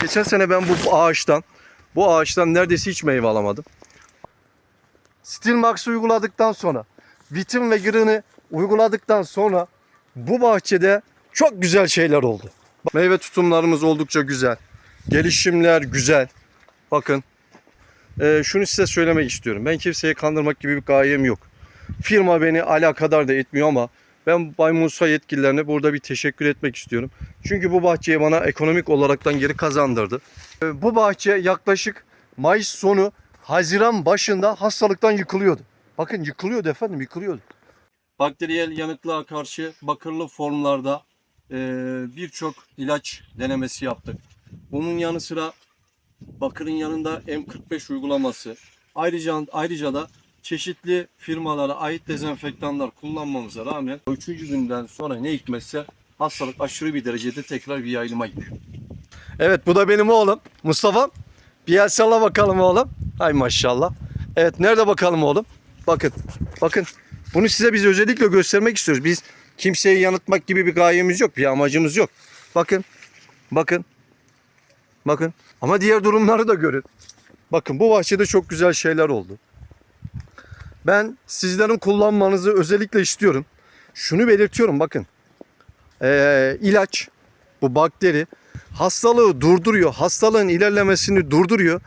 Geçen sene ben bu ağaçtan, bu ağaçtan neredeyse hiç meyve alamadım. Stilmax uyguladıktan sonra, Vitin ve Green'i uyguladıktan sonra bu bahçede çok güzel şeyler oldu. Meyve tutumlarımız oldukça güzel. Gelişimler güzel. Bakın. Ee, şunu size söylemek istiyorum. Ben kimseyi kandırmak gibi bir gayem yok. Firma beni alakadar da etmiyor ama ben Bay Musa yetkililerine burada bir teşekkür etmek istiyorum. Çünkü bu bahçeyi bana ekonomik olaraktan geri kazandırdı. Ee, Bu bahçe yaklaşık Mayıs sonu Haziran başında hastalıktan yıkılıyordu. Bakın yıkılıyordu efendim yıkılıyordu. Bakteriyel yanıklığa karşı bakırlı formlarda e, birçok ilaç denemesi yaptık. Bunun yanı sıra bakırın yanında M45 uygulaması. Ayrıca ayrıca da çeşitli firmalara ait dezenfektanlar kullanmamıza rağmen 3. günden sonra ne hikmetse hastalık aşırı bir derecede tekrar bir yayılıma gidiyor. Evet bu da benim oğlum Mustafa. Bir el bakalım oğlum. Hay maşallah. Evet nerede bakalım oğlum? Bakın. Bakın. Bunu size biz özellikle göstermek istiyoruz. Biz kimseyi yanıltmak gibi bir gayemiz yok. Bir amacımız yok. Bakın. Bakın. Bakın. Ama diğer durumları da görün. Bakın bu bahçede çok güzel şeyler oldu. Ben sizlerin kullanmanızı özellikle istiyorum. Şunu belirtiyorum bakın. Ee, ilaç, bu bakteri hastalığı durduruyor. Hastalığın ilerlemesini durduruyor.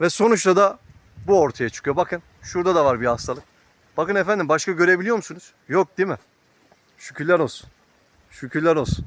Ve sonuçta da bu ortaya çıkıyor. Bakın şurada da var bir hastalık. Bakın efendim başka görebiliyor musunuz? Yok değil mi? Şükürler olsun. Şükürler olsun.